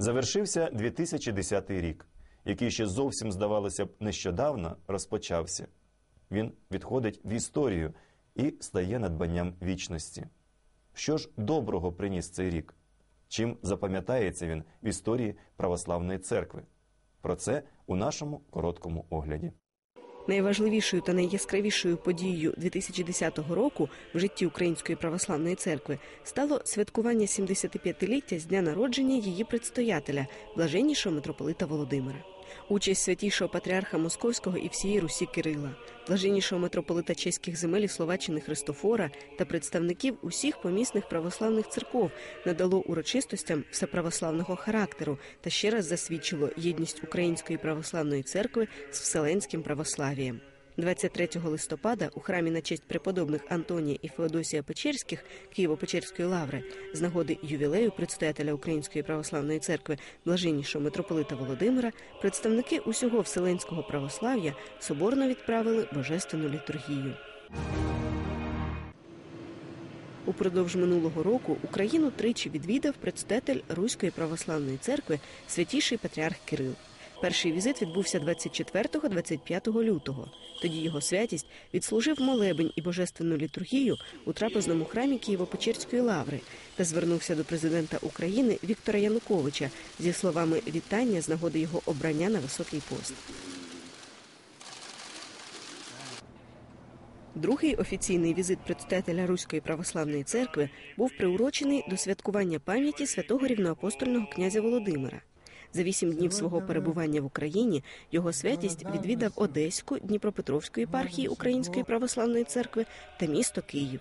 Завершився 2010 рік, який ще зовсім, здавалося б, нещодавно розпочався. Він відходить в історію і стає надбанням вічності. Що ж доброго приніс цей рік? Чим запам'ятається він в історії православної церкви? Про це у нашому короткому огляді. Найважливішою та найяскравішою подією 2010 року в житті Української православної церкви стало святкування 75-ліття з дня народження її предстоятеля, блаженнішого митрополита Володимира. Участь святішого патріарха Московського і всієї Русі Кирила, блаженнішого митрополита чеських земель і Словаччини Христофора та представників усіх помісних православних церков надало урочистостям всеправославного характеру та ще раз засвідчило єдність Української православної церкви з вселенським православієм. 23 листопада у храмі на честь преподобних Антонія і Феодосія Печерських Києво-Печерської лаври з нагоди ювілею предстоятеля Української православної церкви блаженнішого митрополита Володимира представники усього вселенського православ'я соборно відправили божественну літургію. Упродовж минулого року Україну тричі відвідав предстоятель Руської православної церкви святіший патріарх Кирил. Перший візит відбувся 24-25 лютого. Тоді його святість відслужив молебень і божественну літургію у трапезному храмі Києво-Печерської лаври та звернувся до президента України Віктора Януковича зі словами вітання з нагоди його обрання на високий пост. Другий офіційний візит предстоятеля Руської православної церкви був приурочений до святкування пам'яті святого рівноапостольного князя Володимира. За вісім днів свого перебування в Україні його святість відвідав Одеську Дніпропетровську єпархії Української православної церкви та місто Київ.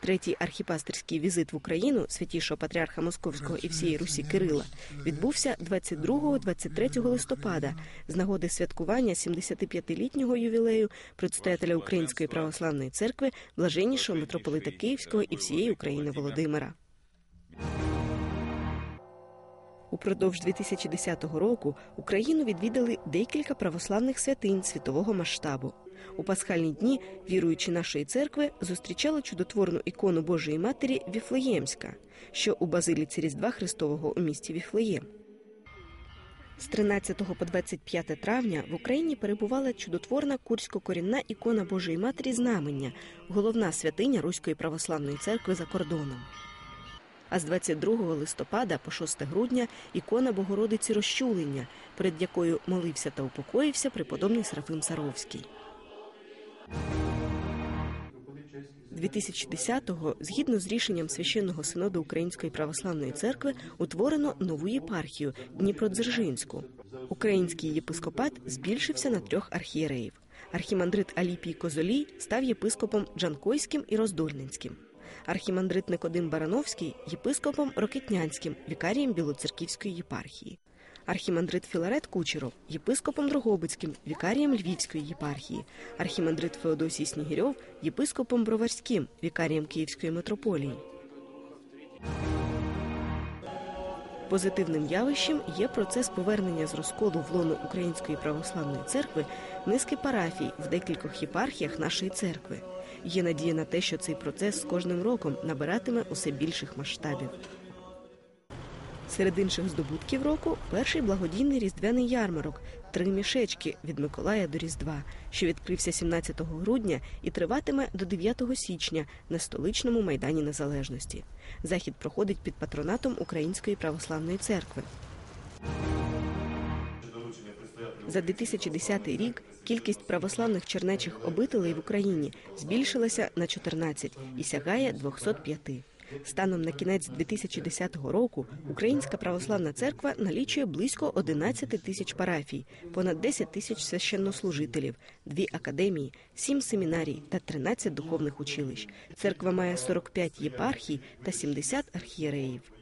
Третій архіпастерський візит в Україну святішого патріарха Московського і всієї Русі Кирила відбувся 22-23 листопада з нагоди святкування 75-літнього ювілею предстоятеля Української православної церкви блаженнішого митрополита Київського і всієї України Володимира. Упродовж 2010 року Україну відвідали декілька православних святинь світового масштабу. У пасхальні дні, віруючи нашої церкви, зустрічали чудотворну ікону Божої Матері Віфлеємська, що у базиліці Різдва Христового у місті Віфлеєм. З 13 по 25 травня в Україні перебувала чудотворна курсько-корінна ікона Божої Матері Знамення, головна святиня Руської православної церкви за кордоном. А з 22 листопада по 6 грудня ікона Богородиці Розчулення, перед якою молився та упокоївся преподобний Серафим Саровський. 2010-го, згідно з рішенням священного синоду Української православної церкви, утворено нову єпархію Дніпродзержинську. Український єпископат збільшився на трьох архієреїв. Архімандрит Аліпій Козолій став єпископом Джанкойським і Роздольненським. Архімандрит Никодим Барановський єпископом Рокетнянським, вікарієм Білоцерківської єпархії. Архімандрит Філарет Кучеров єпископом Дрогобицьким, вікарієм Львівської єпархії, архімандрит Феодосій Снігирьов єпископом Броварським, вікарієм Київської митрополії. Позитивним явищем є процес повернення з розколу в лоно Української православної церкви низки парафій в декількох єпархіях нашої церкви. Є надія на те, що цей процес з кожним роком набиратиме усе більших масштабів. Серед інших здобутків року перший благодійний різдвяний ярмарок Три мішечки від Миколая до Різдва, що відкрився 17 грудня і триватиме до 9 січня на столичному майдані Незалежності. Захід проходить під патронатом Української православної церкви. За 2010 рік кількість православних чернечих обителей в Україні збільшилася на 14 і сягає 205. Станом на кінець 2010 року Українська православна церква налічує близько 11 тисяч парафій, понад 10 тисяч священнослужителів, дві академії, сім семінарій та 13 духовних училищ. Церква має 45 єпархій та 70 архієреїв.